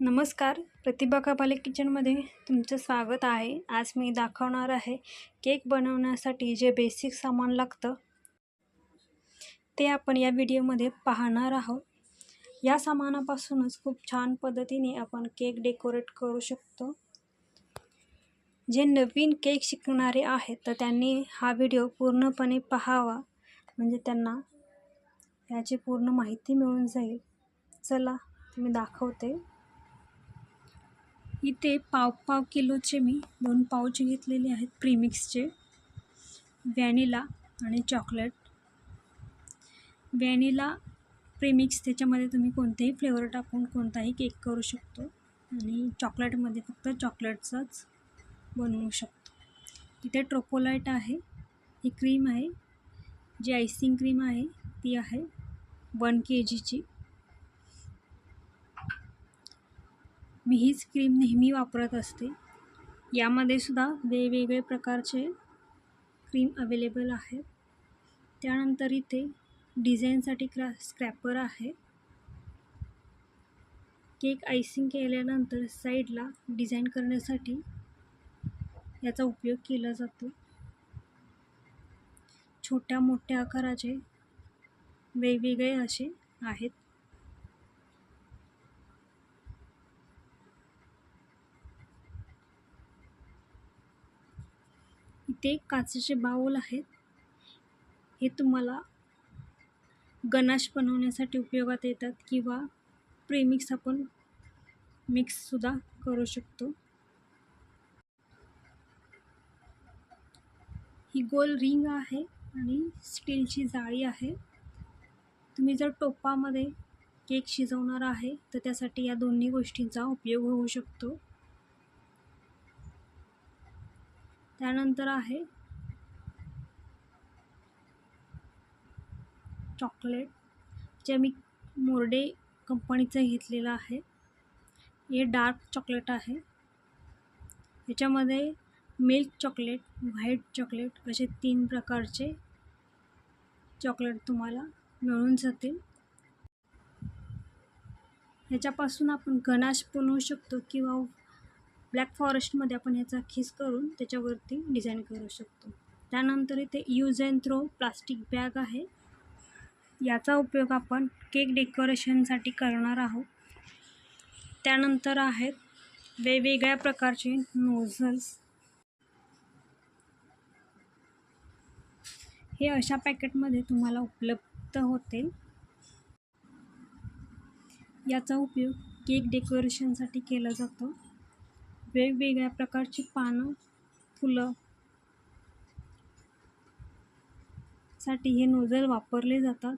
नमस्कार प्रतिभा कपाले किचनमध्ये तुमचं स्वागत आहे. आज मी दाखवणार आहे केक बनवण्यासाठी जे बेसिक सामान लागतं ते आपण या व्हिडिओमध्ये पाहणार आहोत. या सामानापासूनच खूप छान पद्धतीने आपण केक डेकोरेट करू शकतो. जे नवीन केक शिकणारे आहेत तर त्यांनी हा व्हिडिओ पूर्णपणे पाहावा. म्हणजे त्यांना याची पूर्ण माहिती मिळून जाईल. चला मी दाखवते. इथे पाव पाव किलोचे मी दोन पावचे घेतलेले आहेत प्रीमिक्सचे. व्हॅनिला आणि चॉकलेट. व्हॅनिला प्रीमिक्स त्याच्यामध्ये तुम्ही कोणतेही फ्लेवर टाकून कोणताही केक करू शकतो आणि चॉकलेटमध्ये फक्त चॉकलेटचाच बनवू शकतो. इथे ट्रोकोलाईट आहे ही क्रीम आहे जी आयसिंग क्रीम आहे ती आहे वन के जीची. मी हीच क्रीम नेहमी वापरत असते. यामध्ये सुद्धा वेगवेगळे प्रकारचे क्रीम अवेलेबल आहेत. त्यानंतर इथे डिझाईनसाठी क्रा स्क्रॅपर आहे. केक आयसिंग केल्यानंतर साईडला डिझाईन करण्यासाठी याचा उपयोग केला जातो. छोट्या मोठ्या आकाराचे वेगवेगळे असे आहेत. इथे काचेचे बाऊल आहेत. हे तुम्हाला गनाश बनवण्यासाठी उपयोगात येतात किंवा प्रेमिक्स आपण मिक्ससुद्धा करू शकतो. ही गोल रिंग आहे आणि स्टीलची जाळी आहे. तुम्ही जर टोपामध्ये केक शिजवणार आहे तर त्यासाठी या दोन्ही गोष्टींचा उपयोग होऊ शकतो. त्यानंतर आहे चॉकलेट जे मी मोर्डे कंपनीचं घेतलेलं आहे. हे डार्क चॉकलेट आहे. याच्यामध्ये मिल्क चॉकलेट व्हाईट चॉकलेट असे तीन प्रकारचे चॉकलेट तुम्हाला मिळून जातील. ह्याच्यापासून आपण गणाश बनवू शकतो किंवा ब्लॅक फॉरेस्टमध्ये आपण ह्याचा खीस करून त्याच्यावरती डिझाईन करू शकतो. त्यानंतर इथे use and throw plastic bag आहे. याचा उपयोग आपण केक डेकोरेशनसाठी करणार आहोत. त्यानंतर आहेत वेगवेगळ्या प्रकारचे नोझल्स. हे अशा पॅकेटमध्ये तुम्हाला उपलब्ध होतील. याचा उपयोग केक डेकोरेशनसाठी केला जातो. वेगवेगळ्या प्रकारची पानं फुलं साठी हे नोझल वापरले जातात.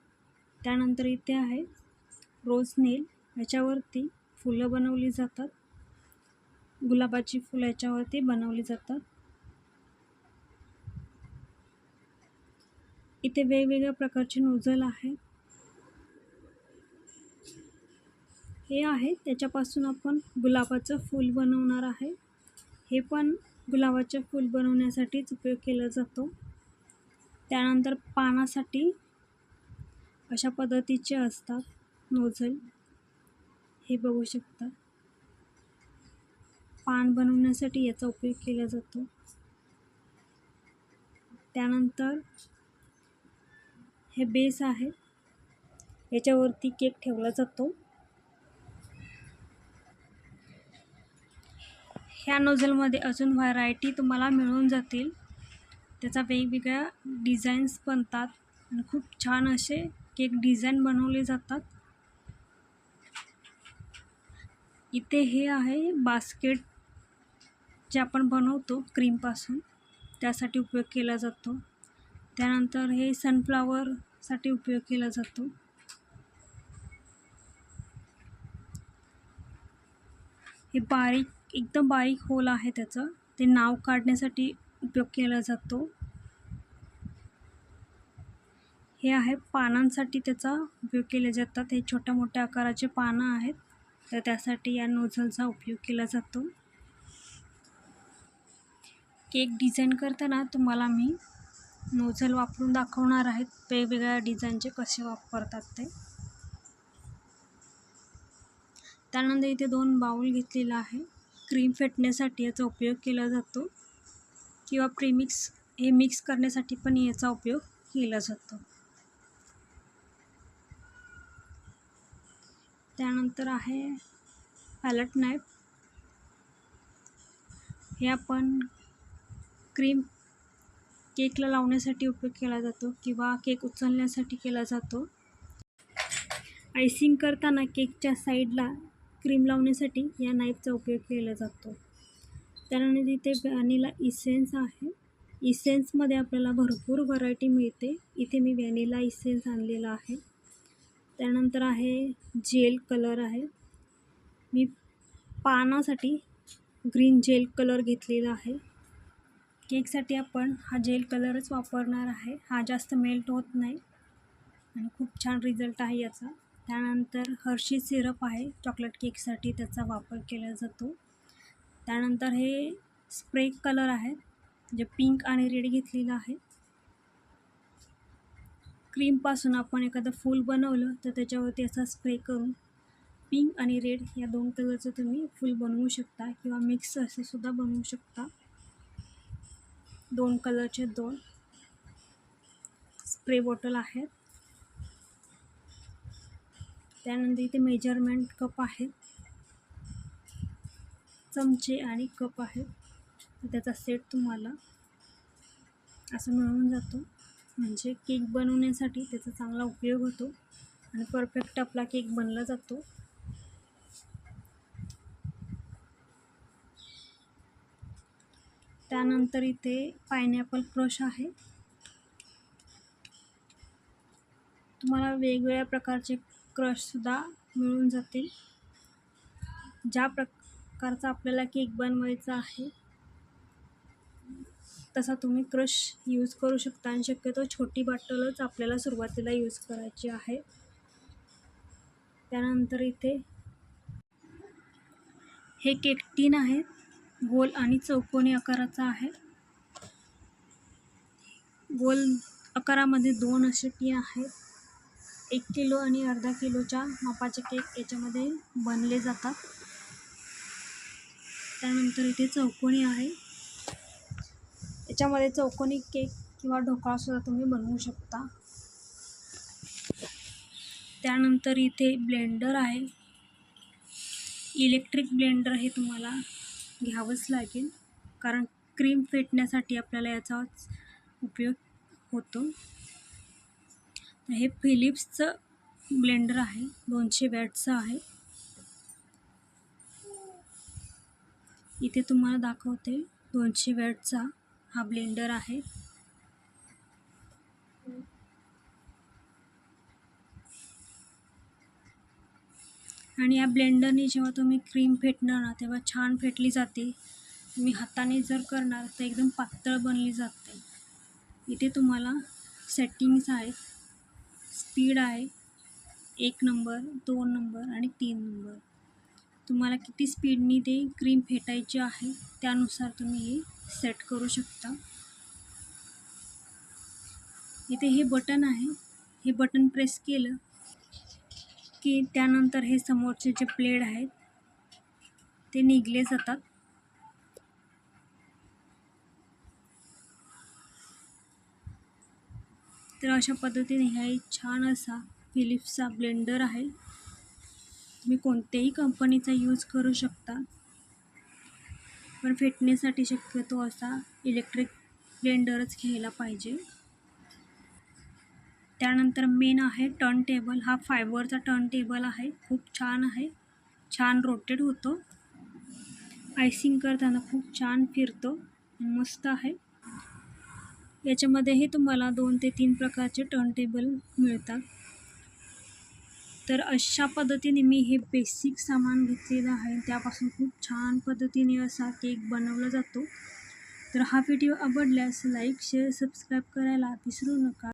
त्यानंतर इथे आहे रोज नेल. याच्यावरती फुलं बनवली जातात. गुलाबाची फुलं याच्यावरती बनवली जातात. इथे वेगवेगळ्या प्रकारचे नोझल आहे. हे आहे. त्याच्यापासून आपण गुलाबाचं फूल बनवणार आहे. हे पण गुलाबाचं फूल बनवण्यासाठीच उपयोग केला जातो. त्यानंतर पानासाठी अशा पद्धतीचे असतात नोझल हे बघू शकता. पान बनवण्यासाठी याचा उपयोग केला जातो. त्यानंतर हे बेस आहे. याच्यावरती केक ठेवला जातो. ह्या नोझलमध्ये अजून व्हरायटी तुम्हाला मिळून जातील. त्याचा वेगवेगळ्या डिझाईन्स बनतात आणि खूप छान असे केक डिझाईन बनवले जातात. इथे हे आहे बास्केट जे आपण बनवतो क्रीमपासून त्यासाठी उपयोग केला जातो. त्यानंतर हे सनफ्लावरसाठी उपयोग केला जातो. हे बारीक एकदम बारीक होल आहे त्याचं. ते नाव काढण्यासाठी उपयोग केला जातो. हे आहे पानांसाठी त्याचा उपयोग केले जातात. हे छोट्या मोठ्या आकाराचे पानं आहेत. तर त्यासाठी या नोझलचा उपयोग केला जातो. केक डिझाईन करताना तुम्हाला मी नोझल वापरून दाखवणार आहेत वेगवेगळ्या डिझाईनचे कसे वापरतात ते. त्यानंतर इथे दोन बाऊल घेतलेला आहे. क्रीम फेटण्यासाठी याचा उपयोग केला जातो किंवा प्रीमिक्स हे मिक्स करण्यासाठी पण याचा उपयोग केला जातो. त्यानंतर आहे पॅलेट नाईफ हे आपण क्रीम केकला लावण्यासाठी उपयोग केला जातो किंवा केक उचलण्यासाठी केला जातो. आयसिंग करताना केकच्या साईडला क्रीम लावण्यासाठी या नाईफचा उपयोग केला जातो. त्यानंतर इथे व्हॅनिला इसेन्स आहे. इसेन्समध्ये आपल्याला भरपूर व्हरायटी मिळते. इथे मी व्हॅनिला इसेन्स आणलेला आहे. त्यानंतर आहे जेल कलर आहे. मी पानासाठी ग्रीन जेल कलर घेतलेला आहे. केकसाठी आपण हा जेल कलरच वापरणार आहे. हा जास्त मेल्ट होत नाही. आणि खूप छान रिझल्ट आहे याचा. त्यानंतर हर्षी सिरप आहे. चॉकलेट केकसाठी त्याचा वापर केला जातो. त्यानंतर हे स्प्रे कलर आहेत जे पिंक आणि रेड घेतलेलं आहे. क्रीमपासून आपण एखादं फूल बनवलं तर त्याच्यावरती असा स्प्रे करून पिंक आणि रेड या दोन कलरचं तुम्ही फूल बनवू शकता किंवा मिक्स असं सुद्धा बनवू शकता. दोन कलरचे दोन स्प्रे बॉटल आहेत. त्यानंतर इथे मेजरमेंट कप आहेत चमचे आणि कप आहेत त्याचा सेट तुम्हाला असं मिळून जातो. म्हणजे केक बनवण्यासाठी त्याचा चांगला उपयोग होतो आणि परफेक्ट आपला केक बनला जातो. त्यानंतर इथे पायनॅपल क्रश आहे. तुम्हाला वेगवेगळ्या प्रकारचे क्रशसुद्धा मिळून जातील. ज्या प्रकारचा आपल्याला केक बनवायचा आहे तसा तुम्ही क्रश यूज करू शकता आणि शक्यतो छोटी बाटलच आपल्याला सुरुवातीला यूज करायची आहे. त्यानंतर इथे हे केक टीन आहे गोल आणि चौकोनी आकाराचा आहे. गोल आकारामध्ये दोन असे टीन आहेत. एक किलो आणि अर्धा किलोच्या मापाचे केक याच्यामध्ये बनले जातात. त्यानंतर इथे चौकोनी आहे. याच्यामध्ये चौकोनी केक किंवा ढोकळासुद्धा तुम्ही बनवू शकता. त्यानंतर इथे ब्लेंडर आहे. इलेक्ट्रिक ब्लेंडर हे तुम्हाला घ्यावंच लागेल कारण क्रीम फेटण्यासाठी आपल्याला याचाच उपयोग होतो. हे फिलिप्सचं ब्लेंडर आहे. दोनशे वॅटचं आहे. इथे तुम्हाला दाखवते दोनशे वॅटचा हा ब्लेंडर आहे. आणि या ब्लेंडरने जेव्हा तुम्ही क्रीम फेटणार ना तेव्हा छान फेटली जाते. तुम्ही हाताने जर करणार तर एकदम पातळ बनली जाते. इथे तुम्हाला सेटिंग्स आहेत. स्पीड आहे. एक नंबर दोन नंबर आणि तीन नंबर. तुम्हाला किती स्पीडनी ते क्रीम फेटायची आहे त्यानुसार तुम्ही हे सेट करू शकता. इथे हे बटन आहे. हे बटन प्रेस केलं की त्यानंतर हे समोरचे जे प्लेड आहेत ते निघले जातात. तर अशा पद्धतीने ह्या एक छान असा फिलिप्सचा ब्लेंडर आहे. तुम्ही कोणत्याही कंपनीचा यूज करू शकता. पण फिटनेससाठी शक्यतो असा इलेक्ट्रिक ब्लेंडरच घ्यायला पाहिजे. त्यानंतर मेन आहे टर्न टेबल हा फायबरचा टर्न टेबल आहे. खूप छान आहे. छान रोटेट होतो. आयसिंग करताना खूप छान फिरतो. मस्त आहे. याच्यामध्येही तुम्हाला दोन ते तीन प्रकारचे टर्न टेबल मिळतात. तर अशा पद्धतीने मी हे बेसिक सामान घेतलेलं आहे. त्यापासून खूप छान पद्धतीने असा केक बनवला जातो. तर हा व्हिडिओ आवडल्यास लाईक शेअर सबस्क्राईब करायला विसरू नका.